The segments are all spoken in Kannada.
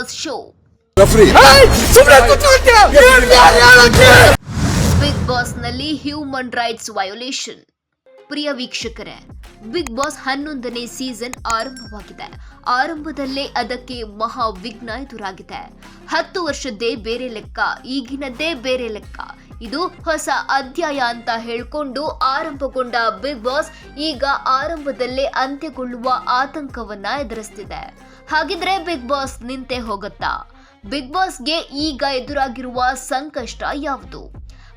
ಬಾಸ್ ಶೋ ಬಿಗ್ ಬಾಸ್ನಲ್ಲಿ ಹ್ಯೂಮನ್ ರೈಟ್ಸ್ ವಯೋಲೇಷನ್ ಪ್ರಿಯ ವೀಕ್ಷಕರೇ ಬಿಗ್ ಬಾಸ್ ಹನ್ನೊಂದನೇ ಸೀಸನ್ ಆರಂಭವಾಗಿದೆ. ಆರಂಭದಲ್ಲೇ ಅದಕ್ಕೆ ಮಹಾ ವಿಘ್ನ ಎದುರಾಗಿದೆ. ಹತ್ತು ವರ್ಷದ್ದೇ ಬೇರೆ ಲೆಕ್ಕ ಈಗಿನದ್ದೇ ಬೇರೆ ಲೆಕ್ಕ. ಇದು ಹೊಸ ಅಧ್ಯಾಯ ಅಂತ ಹೇಳ್ಕೊಂಡು ಆರಂಭಗೊಂಡ ಬಿಗ್ ಬಾಸ್ ಈಗ ಆರಂಭದಲ್ಲೇ ಅಂತ್ಯಗೊಳ್ಳುವ ಆತಂಕವನ್ನ ಎದುರಿಸ್ತಿದೆ. ಹಾಗಿದ್ರೆ ಬಿಗ್ ಬಾಸ್ ನಿಂತೆ ಹೋಗುತ್ತಾ? ಬಿಗ್ ಬಾಸ್ಗೆ ಈಗ ಎದುರಾಗಿರುವ ಸಂಕಷ್ಟ ಯಾವುದು?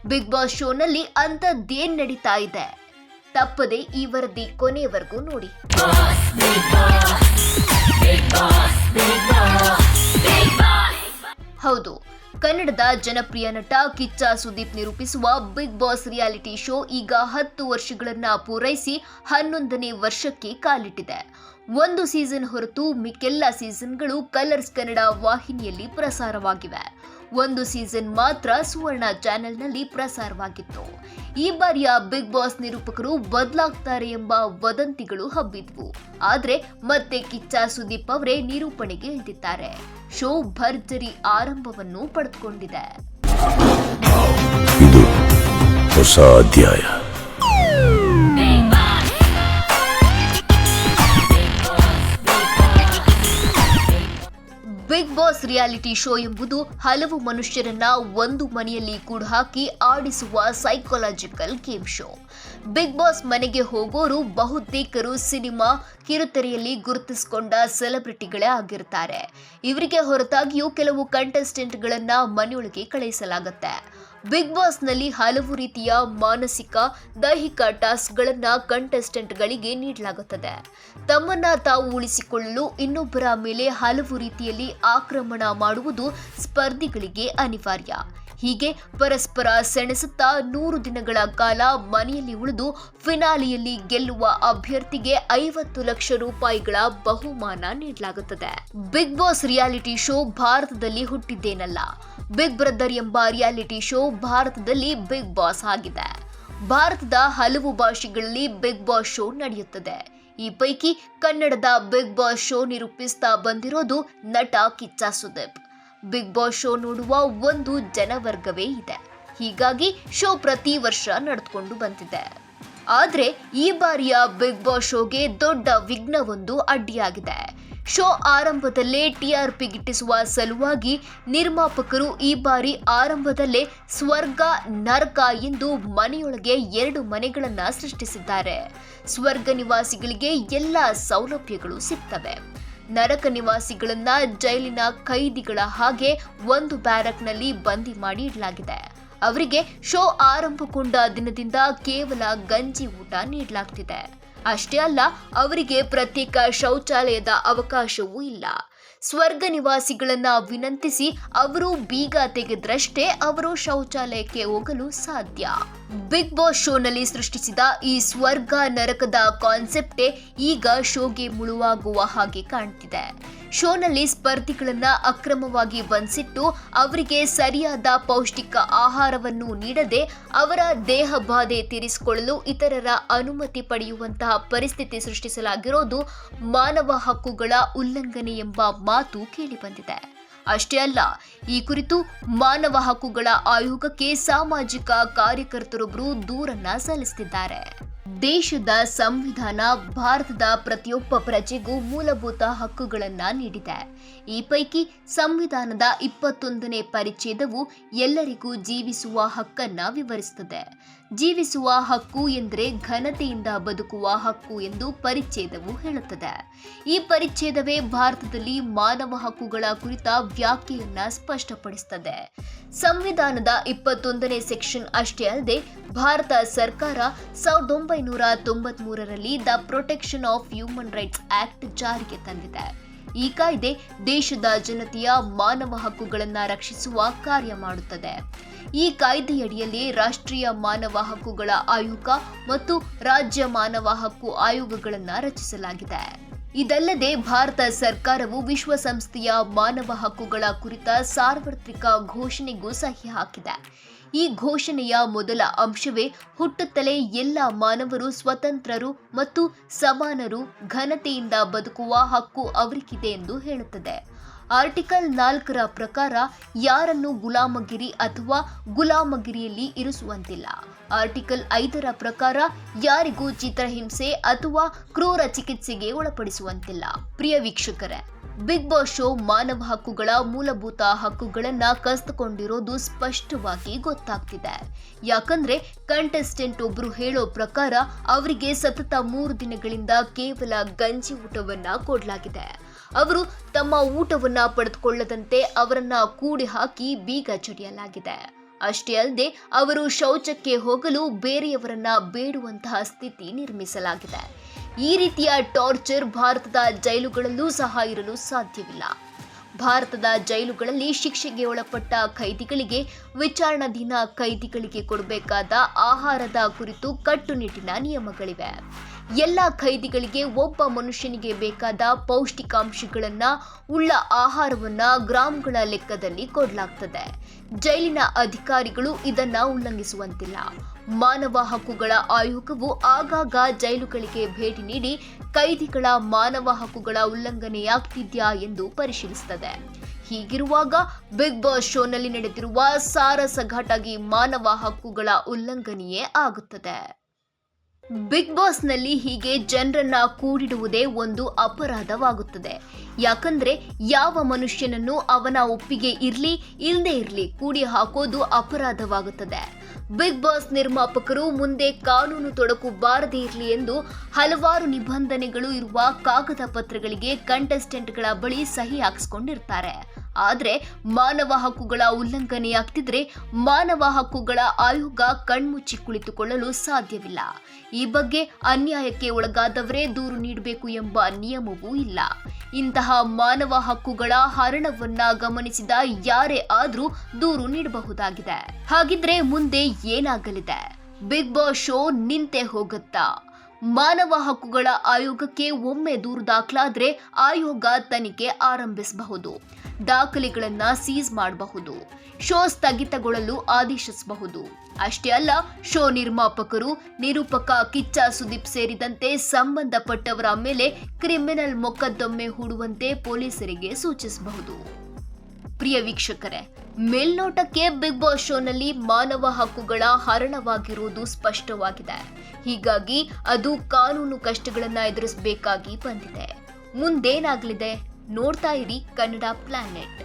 ಬಿಗ್ ಬಾಸ್ ಶೋನಲ್ಲಿ ಅಂಥದ್ದೇನ್ ನಡೀತಾ ಇದೆ? ತಪ್ಪದೆ ಈ ವರದಿ ಕೊನೆಯವರೆಗೂ ನೋಡಿ. ಕನ್ನಡದ ಜನಪ್ರಿಯ ನಟ ಕಿಚ್ಚ ಸುದೀಪ್ ನಿರೂಪಿಸುವ ಬಿಗ್ ಬಾಸ್ ರಿಯಾಲಿಟಿ ಶೋ ಈಗ ಹತ್ತು ವರ್ಷಗಳನ್ನ ಪೂರೈಸಿ ಹನ್ನೊಂದನೇ ವರ್ಷಕ್ಕೆ ಕಾಲಿಟ್ಟಿದೆ. ಒಂದು ಸೀಸನ್ ಹೊರತು ಮಿಕ್ಕೆಲ್ಲ ಸೀಸನ್ಗಳು ಕಲರ್ಸ್ ಕನ್ನಡ ವಾಹಿನಿಯಲ್ಲಿ ಪ್ರಸಾರವಾಗಿವೆ. ಒಂದು ಸೀಸನ್ ಮಾತ್ರ ಸುವರ್ಣ ಚಾನೆಲ್ನಲ್ಲಿ ಪ್ರಸಾರವಾಗಿತ್ತು. ಈ ಬಾರಿಯ ಬಿಗ್ ಬಾಸ್ ನಿರೂಪಕರು ಬದಲಾಗ್ತಾರೆ ಎಂಬ ವದಂತಿಗಳು ಹಬ್ಬಿದ್ವು. ಆದರೆ ಮತ್ತೆ ಕಿಚ್ಚ ಸುದೀಪ್ ಅವರೇ ನಿರೂಪಣೆಗೆ ಇಳಿದಿದ್ದಾರೆ. ಶೋ ಭರ್ಜರಿ ಆರಂಭವನ್ನು ಪಡೆದುಕೊಂಡಿದೆ. ಹೊಸ ಅಧ್ಯಾಯ. ರಿಯಾಲಿಟಿ ಶೋ ಎಂಬುದು ಹಲವು ಮನುಷ್ಯರನ್ನ ಒಂದು ಮನೆಯಲ್ಲಿ ಕೂಡ ಹಾಕಿ ಆಡಿಸುವ psychological game show big boss ಮನೆಗೆ ಹೋಗೋರು ಬಹುತೇಕರು ಸಿನಿಮಾ ಕಿರುತೆರೆಯಲ್ಲಿ ಗುರುತಿಸಿಕೊಂಡ ಸೆಲೆಬ್ರಿಟಿಗಳೇ ಆಗಿರ್ತಾರೆ. ಇವರಿಗೆ ಹೊರತಾಗಿಯೂ ಕೆಲವು ಕಂಟೆಸ್ಟೆಂಟ್ಗಳನ್ನ ಮನೆಯೊಳಗೆ ಕಳುಹಿಸಲಾಗುತ್ತೆ. ಬಿಗ್ ಬಾಸ್ನಲ್ಲಿ ಹಲವು ರೀತಿಯ ಮಾನಸಿಕ, ದೈಹಿಕ ಟಾಸ್ಕ್ಗಳನ್ನು ಕಂಟೆಸ್ಟೆಂಟ್ಗಳಿಗೆ ನೀಡಲಾಗುತ್ತದೆ. ತಮ್ಮನ್ನ ತಾವು ಉಳಿಸಿಕೊಳ್ಳಲು ಇನ್ನೊಬ್ಬರ ಮೇಲೆ ಹಲವು ರೀತಿಯಲ್ಲಿ ಆಕ್ರಮಣ ಮಾಡುವುದು ಸ್ಪರ್ಧಿಗಳಿಗೆ ಅನಿವಾರ್ಯ. ಹೀಗೆ ಪರಸ್ಪರ ಸೆಣಸುತ್ತಾ ನೂರು ದಿನಗಳ ಕಾಲ ಮನೆಯಲ್ಲಿ ಉಳಿದು ಫಿನಾಲಿಯಲ್ಲಿ ಗೆಲ್ಲುವ ಅಭ್ಯರ್ಥಿಗೆ ಐವತ್ತು ಲಕ್ಷ ರೂಪಾಯಿಗಳ ಬಹುಮಾನ ನೀಡಲಾಗುತ್ತದೆ. ಬಿಗ್ ಬಾಸ್ ರಿಯಾಲಿಟಿ ಶೋ ಭಾರತದಲ್ಲಿ ಹುಟ್ಟಿದ್ದೇನಲ್ಲ. ಬಿಗ್ ಬ್ರದರ್ ಎಂಬ ರಿಯಾಲಿಟಿ ಶೋ ಭಾರತದಲ್ಲಿ ಬಿಗ್ ಬಾಸ್ ಆಗಿದೆ. ಭಾರತದ ಹಲವು ಭಾಷೆಗಳಲ್ಲಿ ಬಿಗ್ ಬಾಸ್ ಶೋ ನಡೆಯುತ್ತದೆ. ಈ ಪೈಕಿ ಕನ್ನಡದ ಬಿಗ್ ಬಾಸ್ ಶೋ ನಿರೂಪಿಸ್ತಾ ಬಂದಿರೋದು ನಟ Kiccha Sudeep. Big boss show ನೋಡುವ ಒಂದು ಜನವರ್ಗವೇ ಇದೆ. ಹೀಗಾಗಿ ಶೋ ಪ್ರತಿ ವರ್ಷ ನಡೆದುಕೊಂಡು ಬಂದಿದೆ. ಆದರೆ ಈ ಬಾರಿಯ ಬಿಗ್ ಬಾಸ್ ಶೋಗೆ ದೊಡ್ಡ ವಿಘ್ನವೊಂದು ಅಡ್ಡಿಯಾಗಿದೆ. ಶೋ ಆರಂಭದಲ್ಲೇ ಟಿಆರ್ಪಿ ಗಿಟ್ಟಿಸುವ ಸಲುವಾಗಿ ನಿರ್ಮಾಪಕರು ಈ ಬಾರಿ ಆರಂಭದಲ್ಲೇ ಸ್ವರ್ಗ ನರಕ ಎಂದು ಮನೆಯೊಳಗೆ ಎರಡು ಮನೆಗಳನ್ನ ಸೃಷ್ಟಿಸಿದ್ದಾರೆ. ಸ್ವರ್ಗ ನಿವಾಸಿಗಳಿಗೆ ಎಲ್ಲ ಸೌಲಭ್ಯಗಳು ಸಿಗ್ತವೆ. ನರಕ ನಿವಾಸಿಗಳನ್ನ ಜೈಲಿನ ಕೈದಿಗಳ ಹಾಗೆ ಒಂದು ಬ್ಯಾರಕ್ನಲ್ಲಿ ಬಂದಿ ಮಾಡಿ ಇಡಲಾಗಿದೆ. ಅವರಿಗೆ ಶೋ ಆರಂಭಗೊಂಡ ದಿನದಿಂದ ಕೇವಲ ಗಂಜಿ ಊಟ ನೀಡಲಾಗ್ತಿದೆ. ಅಷ್ಟೇ ಅಲ್ಲ, ಅವರಿಗೆ ಪ್ರತ್ಯೇಕ ಶೌಚಾಲಯದ ಅವಕಾಶವೂ ಇಲ್ಲ. ಸ್ವರ್ಗ ನಿವಾಸಿಗಳನ್ನ ವಿನಂತಿಸಿ ಅವರು ಬೀಗ ತೆಗೆದ್ರಷ್ಟೇ ಅವರು ಶೌಚಾಲಯಕ್ಕೆ ಹೋಗಲು ಸಾಧ್ಯ. ಬಿಗ್ ಬಾಸ್ ಶೋನಲ್ಲಿ ಸೃಷ್ಟಿಸಿದ ಈ ಸ್ವರ್ಗ ನರಕದ ಕಾನ್ಸೆಪ್ಟೇ ಈಗ ಶೋಗೆ ಮುಳುವಾಗುವ ಹಾಗೆ ಕಾಣ್ತಿದೆ. ಶೋನಲ್ಲಿ ಸ್ಪರ್ಧಿಗಳನ್ನು ಅಕ್ರಮವಾಗಿ ಬಂಧಿಸಿಟ್ಟು ಅವರಿಗೆ ಸರಿಯಾದ ಪೌಷ್ಟಿಕ ಆಹಾರವನ್ನು ನೀಡದೆ ಅವರ ದೇಹ ಬಾಧೆ ತೀರಿಸಿಕೊಳ್ಳಲು ಇತರರ ಅನುಮತಿ ಪಡೆಯುವಂತಹ ಪರಿಸ್ಥಿತಿ ಸೃಷ್ಟಿಸಲಾಗಿರೋದು ಮಾನವ ಹಕ್ಕುಗಳ ಉಲ್ಲಂಘನೆ ಎಂಬ ಮಾತು ಕೇಳಿಬಂದಿದೆ. ಅಷ್ಟೇ ಅಲ್ಲ, ಈ ಕುರಿತು ಮಾನವ ಹಕ್ಕುಗಳ ಆಯೋಗಕ್ಕೆ ಸಾಮಾಜಿಕ ಕಾರ್ಯಕರ್ತರೊಬ್ಬರು ದೂರನ್ನ ಸಲ್ಲಿಸುತ್ತಿದ್ದಾರೆ ದೇಶದ ಸಂವಿಧಾನ ಭಾರತದ ಪ್ರತಿಯೊಬ್ಬ ಪ್ರಜೆಗೂ ಮೂಲಭೂತ ಹಕ್ಕುಗಳನ್ನ ನೀಡಿದೆ. ಈ ಪೈಕಿ ಸಂವಿಧಾನದ ಇಪ್ಪತ್ತೊಂದನೇ ಪರಿಚ್ಛೇದವು ಎಲ್ಲರಿಗೂ ಜೀವಿಸುವ ಹಕ್ಕನ್ನ ವಿವರಿಸುತ್ತದೆ. ಜೀವಿಸುವ ಹಕ್ಕು ಎಂದರೆ ಘನತೆಯಿಂದ ಬದುಕುವ ಹಕ್ಕು ಎಂದು ಪರಿಚ್ಛೇದವು ಹೇಳುತ್ತದೆ. ಈ ಪರಿಚ್ಛೇದವೇ ಭಾರತದಲ್ಲಿ ಮಾನವ ಹಕ್ಕುಗಳ ಕುರಿತ ವ್ಯಾಖ್ಯೆಯನ್ನ ಸ್ಪಷ್ಟಪಡಿಸುತ್ತದೆ. ಸಂವಿಧಾನದ ಇಪ್ಪತ್ತೊಂದನೇ ಸೆಕ್ಷನ್ ಅಷ್ಟೇ ಅಲ್ಲದೆ, ಭಾರತ ಸರ್ಕಾರ ಸಾವಿರದ ಒಂಬೈನೂರ ತೊಂಬತ್ ಮೂರರಲ್ಲಿ the protection of human rights act ಜಾರಿಗೆ ತಂದಿದೆ. ಈ ಕಾಯ್ದೆ ದೇಶದ ಜನತೆಯ ಮಾನವ ಹಕ್ಕುಗಳನ್ನು ರಕ್ಷಿಸುವ ಕಾರ್ಯ ಮಾಡುತ್ತದೆ. ಈ ಕಾಯ್ದೆಯಡಿಯಲ್ಲಿ ರಾಷ್ಟ್ರೀಯ ಮಾನವ ಹಕ್ಕುಗಳ ಆಯೋಗ ಮತ್ತು ರಾಜ್ಯ ಮಾನವ ಹಕ್ಕು ಆಯೋಗಗಳನ್ನು ರಚಿಸಲಾಗಿದೆ. ಇದಲ್ಲದೆ ಭಾರತ ಸರ್ಕಾರವು ವಿಶ್ವಸಂಸ್ಥೆಯ ಮಾನವ ಹಕ್ಕುಗಳ ಕುರಿತ ಸಾರ್ವತ್ರಿಕ ಘೋಷಣೆಗೂ ಸಹಿ ಹಾಕಿದೆ. ಈ ಘೋಷಣೆಯ ಮೊದಲ ಅಂಶವೇ ಹುಟ್ಟುತ್ತಲೇ ಎಲ್ಲ ಮಾನವರು ಸ್ವತಂತ್ರರು ಮತ್ತು ಸಮಾನರು ಘನತೆಯಿಂದ ಬದುಕುವ ಹಕ್ಕು ಅವರಿಗಿದೆ ಎಂದು ಹೇಳುತ್ತದೆ. ಆರ್ಟಿಕಲ್ ನಾಲ್ಕರ ಪ್ರಕಾರ ಯಾರನ್ನು ಗುಲಾಮಗಿರಿ ಅಥವಾ ಗುಲಾಮಗಿರಿಯಲ್ಲಿ ಇರಿಸುವಂತಿಲ್ಲ. ಆರ್ಟಿಕಲ್ ಐದರ ಪ್ರಕಾರ ಯಾರಿಗೂ ಚಿತ್ರಹಿಂಸೆ ಅಥವಾ ಕ್ರೂರ ಚಿಕಿತ್ಸೆಗೆ ಒಳಪಡಿಸುವಂತಿಲ್ಲ. ಪ್ರಿಯ ವೀಕ್ಷಕರೇ, ಬಿಗ್ ಬಾಸ್ ಶೋ ಮಾನವ ಹಕ್ಕುಗಳ ಮೂಲಭೂತ ಹಕ್ಕುಗಳನ್ನ ಕಸ್ತುಕೊಂಡಿರೋದು ಸ್ಪಷ್ಟವಾಗಿ ಗೊತ್ತಾಗ್ತಿದೆ. ಯಾಕಂದ್ರೆ ಕಂಟೆಸ್ಟೆಂಟ್ ಒಬ್ರು ಹೇಳೋ ಪ್ರಕಾರ ಅವರಿಗೆ ಸತತ ಮೂರು ದಿನಗಳಿಂದ ಕೇವಲ ಗಂಜಿ ಊಟವನ್ನ ಕೊಡಲಾಗಿದೆ. ಅವರು ತಮ್ಮ ಊಟವನ್ನ ಪಡೆದುಕೊಳ್ಳದಂತೆ ಅವರನ್ನ ಕೂಡಿ ಹಾಕಿ ಬೀಗ ಜಡಿಯಲಾಗಿದೆ ಅಷ್ಟೇ ಅಲ್ಲದೆ ಅವರು ಶೌಚಕ್ಕೆ ಹೋಗಲು ಬೇರೆಯವರನ್ನ ಬೇಡುವಂತಹ ಸ್ಥಿತಿ ನಿರ್ಮಿಸಲಾಗಿದೆ. ಈ ರೀತಿಯ ಟಾರ್ಚರ್ ಭಾರತದ ಜೈಲುಗಳಲ್ಲೂ ಸಹ ಇರಲು ಸಾಧ್ಯವಿಲ್ಲ. ಭಾರತದ ಜೈಲುಗಳಲ್ಲಿ ಶಿಕ್ಷೆಗೆ ಒಳಪಟ್ಟ ಖೈದಿಗಳಿಗೆ ವಿಚಾರಣಾಧೀನ ಖೈದಿಗಳಿಗೆ ಕೊಡಬೇಕಾದ ಆಹಾರದ ಕುರಿತು ಕಟ್ಟುನಿಟ್ಟಿನ ನಿಯಮಗಳಿವೆ. ಎಲ್ಲ ಖೈದಿಗಳಿಗೆ ಒಬ್ಬ ಮನುಷ್ಯನಿಗೆ ಬೇಕಾದ ಪೌಷ್ಟಿಕಾಂಶಗಳನ್ನು, ಉಳ್ಳ ಆಹಾರವನ್ನು ಗ್ರಾಮ್ಗಳ ಲೆಕ್ಕದಲ್ಲಿ ಕೊಡಲಾಗ್ತದೆ. ಜೈಲಿನ ಅಧಿಕಾರಿಗಳು ಇದನ್ನ ಉಲ್ಲಂಘಿಸುವಂತಿಲ್ಲ. ಮಾನವ ಹಕ್ಕುಗಳ ಆಯೋಗವು ಆಗಾಗ ಜೈಲುಗಳಿಗೆ ಭೇಟಿ ನೀಡಿ ಕೈದಿಗಳ ಮಾನವ ಹಕ್ಕುಗಳ ಉಲ್ಲಂಘನೆಯಾಗ್ತಿದ್ಯಾ ಎಂದು ಪರಿಶೀಲಿಸುತ್ತದೆ ಹೀಗಿರುವಾಗ ಬಿಗ್ ಬಾಸ್ ಶೋನಲ್ಲಿ ನಡೆದಿರುವ ಸಾರಸಘಾಟಾಗಿ ಮಾನವ ಹಕ್ಕುಗಳ ಉಲ್ಲಂಘನೆಯೇ ಆಗುತ್ತದೆ. ಬಿಗ್ ಬಾಸ್ನಲ್ಲಿ ಹೀಗೆ ಜನರನ್ನ ಕೂಡಿಡುವುದೇ ಒಂದು ಅಪರಾಧವಾಗುತ್ತದೆ. ಯಾಕಂದ್ರೆ ಯಾವ ಮನುಷ್ಯನನ್ನು ಅವನ ಒಪ್ಪಿಗೆ ಇರಲಿ ಇಲ್ಲದೆ ಇರಲಿ, ಕೂಡಿ ಹಾಕೋದು ಅಪರಾಧವಾಗುತ್ತದೆ. ಬಿಗ್ ಬಾಸ್ ನಿರ್ಮಾಪಕರು ಮುಂದೆ ಕಾನೂನು ತೊಡಕು ಬಾರದೇ ಇರಲಿ ಎಂದು ಹಲವಾರು ನಿಬಂಧನೆಗಳು ಇರುವ ಕಾಗದ ಪತ್ರಗಳಿಗೆ ಕಂಟೆಸ್ಟೆಂಟ್ಗಳ ಬಳಿ ಸಹಿ ಹಾಕಿಸ್ಕೊಂಡಿರ್ತಾರೆ. ಆದರೆ ಮಾನವ ಹಕ್ಕುಗಳ ಉಲ್ಲಂಘನೆಯಾಗ್ತಿದ್ರೆ ಮಾನವ ಹಕ್ಕುಗಳ ಆಯೋಗ ಕಣ್ಮುಚ್ಚಿ ಕುಳಿತುಕೊಳ್ಳಲು ಸಾಧ್ಯವಿಲ್ಲ. ಈ ಬಗ್ಗೆ ಅನ್ಯಾಯಕ್ಕೆ ಒಳಗಾದವರೇ ದೂರು ನೀಡಬೇಕು ಎಂಬ ನಿಯಮವೂ ಇಲ್ಲ. ಇಂತಹ ಮಾನವ ಹಕ್ಕುಗಳ ಹರಣವನ್ನ ಗಮನಿಸಿದ ಯಾರೇ ಆದರೂ ದೂರು ನೀಡಬಹುದಾಗಿದೆ. ಹಾಗಿದ್ರೆ ಮುಂದೆ ಏನಾಗಲಿದೆ? ಬಿಗ್ ಬಾಸ್ ಶೋ ನಿಂತೆ ಹೋಗುತ್ತಾ? ಮಾನವ ಹಕ್ಕುಗಳ ಆಯೋಗಕ್ಕೆ ಒಮ್ಮೆ ದೂರು ದಾಖಲಾದ್ರೆ ಆಯೋಗ ತನಿಖೆ ಆರಂಭಿಸಬಹುದು, ದಾಖಲೆಗಳನ್ನ ಸೀಸ್ ಮಾಡಬಹುದು, ಶೋ ಸ್ಥಗಿತಗೊಳ್ಳಲು ಆದೇಶಿಸಬಹುದು. ಅಷ್ಟೇ ಅಲ್ಲ, ಶೋ ನಿರ್ಮಾಪಕರು, ನಿರೂಪಕ ಕಿಚ್ಚ ಸುದೀಪ್ ಸೇರಿದಂತೆ ಸಂಬಂಧಪಟ್ಟವರ ಮೇಲೆ ಕ್ರಿಮಿನಲ್ ಮೊಕದ್ದಮೆ ಹೂಡುವಂತೆ ಪೊಲೀಸರಿಗೆ ಸೂಚಿಸಬಹುದು. ಪ್ರಿಯ ವೀಕ್ಷಕರೇ, ಮೇಲ್ನೋಟಕ್ಕೆ ಬಿಗ್ ಬಾಸ್ ಶೋನಲ್ಲಿ ಮಾನವ ಹಕ್ಕುಗಳ ಹರಣವಾಗಿರುವುದು ಸ್ಪಷ್ಟವಾಗಿದೆ. ಹೀಗಾಗಿ ಅದು ಕಾನೂನು ಕಷ್ಟಗಳನ್ನ ಎದುರಿಸಬೇಕಾಗಿ ಬಂದಿದೆ. ಮುಂದೇನಾಗಲಿದೆ? ನೋಡ್ತಾ ಇರಿ ಕನ್ನಡ ಪ್ಲಾನೆಟ್.